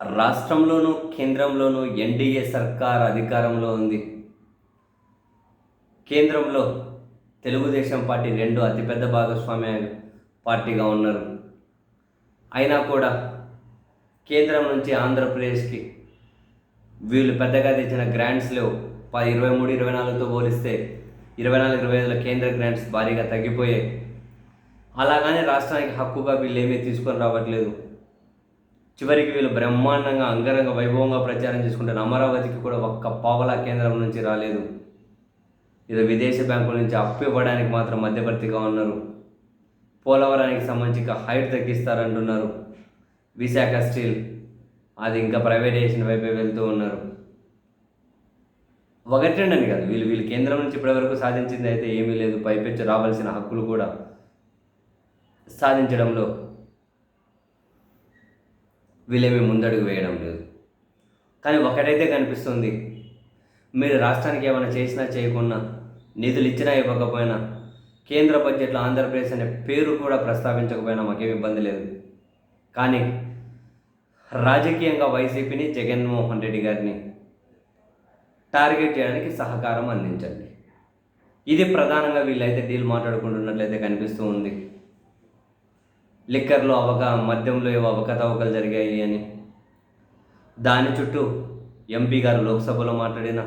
రాష్ట్రంలోనూ కేంద్రంలోనూ ఎన్డీఏ సర్కార్ అధికారంలో ఉంది. కేంద్రంలో తెలుగుదేశం పార్టీ రెండు అతిపెద్ద భాగస్వామ్య పార్టీగా ఉన్నారు. అయినా కూడా కేంద్రం నుంచి ఆంధ్రప్రదేశ్కి వీళ్ళు పెద్దగా తెచ్చిన గ్రాంట్స్ లేవు. పది ఇరవై మూడు ఇరవై నాలుగుతో పోలిస్తే ఇరవై నాలుగు ఇరవై ఐదులో కేంద్ర గ్రాంట్స్ భారీగా తగ్గిపోయాయి. అలాగనే రాష్ట్రానికి హక్కుగా వీళ్ళు ఏమీ తీసుకొని రావట్లేదు. చివరికి వీళ్ళు బ్రహ్మాండంగా అంగరంగ వైభవంగా ప్రచారం చేసుకుంటారు అమరావతికి కూడా ఒక్క పావలా కేంద్రం నుంచి రాలేదు. ఏదో విదేశీ బ్యాంకుల నుంచి అప్పు ఇవ్వడానికి మాత్రం మధ్యవర్తిగా ఉన్నారు. పోలవరానికి సంబంధించి హైట్ తగ్గిస్తారంటున్నారు. విశాఖ స్టీల్. అది ఇంకా ప్రైవేటైజేషన్ వైపే వెళ్తూ ఉన్నారు. ఒకటి రెండని కాదు వీళ్ళు వీళ్ళు కేంద్రం నుంచి ఇప్పటివరకు సాధించింది అయితే ఏమీ లేదు. పైపెచ్చు రావాల్సిన హక్కులు కూడా సాధించడంలో వీళ్ళేమీ ముందడుగు వేయడం లేదు. కానీ ఒకటైతే కనిపిస్తుంది మీరు రాష్ట్రానికి ఏమైనా చేసినా చేయకున్నా నిధులు ఇచ్చినా ఇవ్వకపోయినా కేంద్ర బడ్జెట్లో ఆంధ్రప్రదేశ్ అనే పేరు కూడా ప్రస్తావించకపోయినా మాకేం ఇబ్బంది లేదు. కానీ రాజకీయంగా వైసీపీని జగన్మోహన్ రెడ్డి గారిని టార్గెట్ చేయడానికి సహకారం అందించండి. ఇది ప్రధానంగా వీళ్ళైతే డీల్ మాట్లాడుకుంటున్నట్లయితే కనిపిస్తూ ఉంది. లిక్కర్లో అవక మద్యంలో ఏవో అవకతవకలు జరిగాయి అని. దాని చుట్టూ ఎంపీ గారు లోక్సభలో మాట్లాడిన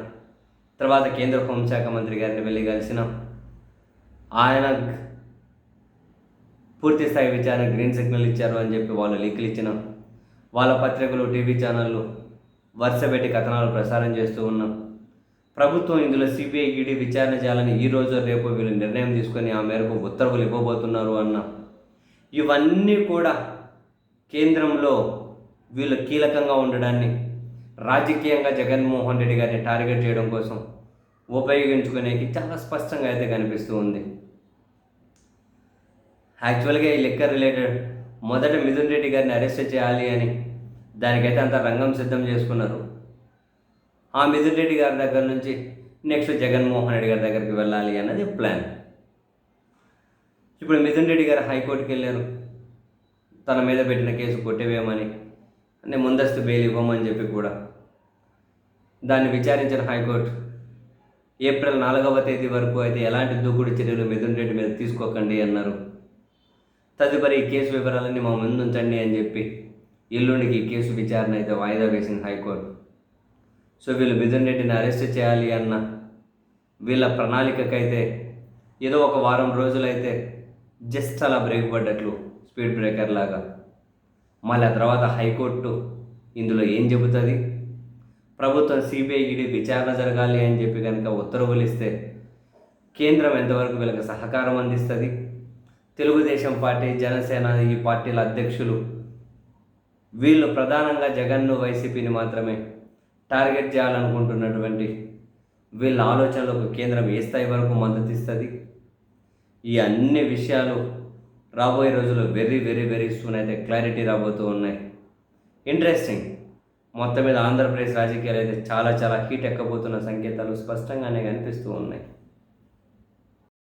తర్వాత కేంద్ర హోంశాఖ మంత్రి గారిని వెళ్ళి కలిసిన ఆయన పూర్తి స్థాయి విచారణ గ్రీన్ సిగ్నల్ ఇచ్చారు అని చెప్పి వాళ్ళు లీకులు ఇచ్చిన వాళ్ళ పత్రికలు టీవీ ఛానళ్ళు వరుస పెట్టి కథనాలు ప్రసారం చేస్తూ ఉన్నాం ప్రభుత్వం ఇందులో సిబిఐ ఈడీ విచారణ చేయాలని ఈ రోజు రేపు వీళ్ళు నిర్ణయం తీసుకొని ఆ మేరకు ఉత్తర్వులు ఇవ్వబోతున్నారు అన్న ఇవన్నీ కూడా కేంద్రంలో వీళ్ళు కీలకంగా ఉండడాన్ని రాజకీయంగా జగన్మోహన్ రెడ్డి గారిని టార్గెట్ చేయడం కోసం ఉపయోగించుకునేకి చాలా స్పష్టంగా అయితే కనిపిస్తూ ఉంది. యాక్చువల్గా ఈ లెక్కర్ రిలేటెడ్ మొదట మిథున్ రెడ్డి గారిని అరెస్ట్ చేయాలి అని దానికైతే అంత రంగం సిద్ధం చేసుకున్నారు. ఆ మిథున్ రెడ్డి గారి దగ్గర నుంచి నెక్స్ట్ జగన్మోహన్ రెడ్డి గారి దగ్గరికి వెళ్ళాలి అన్నది ప్లాన్. ఇప్పుడు మిథున్ రెడ్డి గారు హైకోర్టుకి వెళ్ళారు. తన మీద పెట్టిన కేసు కొట్టివేయమని అంటే ముందస్తు బెయిల్ ఇవ్వమని చెప్పి కూడా. దాన్ని విచారించిన హైకోర్టు ఏప్రిల్ నాలుగవ తేదీ వరకు అయితే ఎలాంటి దూకుడు చర్యలు మిథున్ రెడ్డి మీద తీసుకోకండి అన్నారు. తదుపరి ఈ కేసు వివరాలన్నీ మా ముందు ఉంచండి అని చెప్పి ఎల్లుండికి ఈ కేసు విచారణ అయితే వాయిదా వేసింది హైకోర్టు. సో వీళ్ళు మిథున్ రెడ్డిని అరెస్ట్ చేయాలి అన్న వీళ్ళ ప్రణాళికకైతే ఏదో ఒక వారం రోజులైతే జస్ట్ అలా బ్రేక్ పడ్డట్లు స్పీడ్ బ్రేకర్ లాగా. మళ్ళీ ఆ తర్వాత హైకోర్టు ఇందులో ఏం చెబుతుంది? ప్రభుత్వం సిబిఐకి విచారణ జరగాలి అని చెప్పి కనుక ఉత్తర్వులు ఇస్తే కేంద్రం ఎంతవరకు వీళ్ళకి సహకారం అందిస్తుంది? తెలుగుదేశం పార్టీ జనసేన ఈ పార్టీల అధ్యక్షులు వీళ్ళు ప్రధానంగా జగన్ను వైసీపీని మాత్రమే టార్గెట్ చేయాలనుకుంటున్నటువంటి వీళ్ళ ఆలోచనలకు కేంద్రం ఏ స్థాయి వరకు మద్దతు ఇస్తుంది? ఈ అన్ని విషయాలు రాబోయే రోజుల్లో వెరీ వెరీ వెరీ సూన్ అయితే క్లారిటీ రాబోతూ ఉన్నాయి. ఇంట్రెస్టింగ్ మొత్తం మీద ఆంధ్రప్రదేశ్ రాజకీయాలు అయితే చాలా చాలా హీట్ ఎక్కబోతున్న సంకేతాలు స్పష్టంగానే కనిపిస్తూ ఉన్నాయి.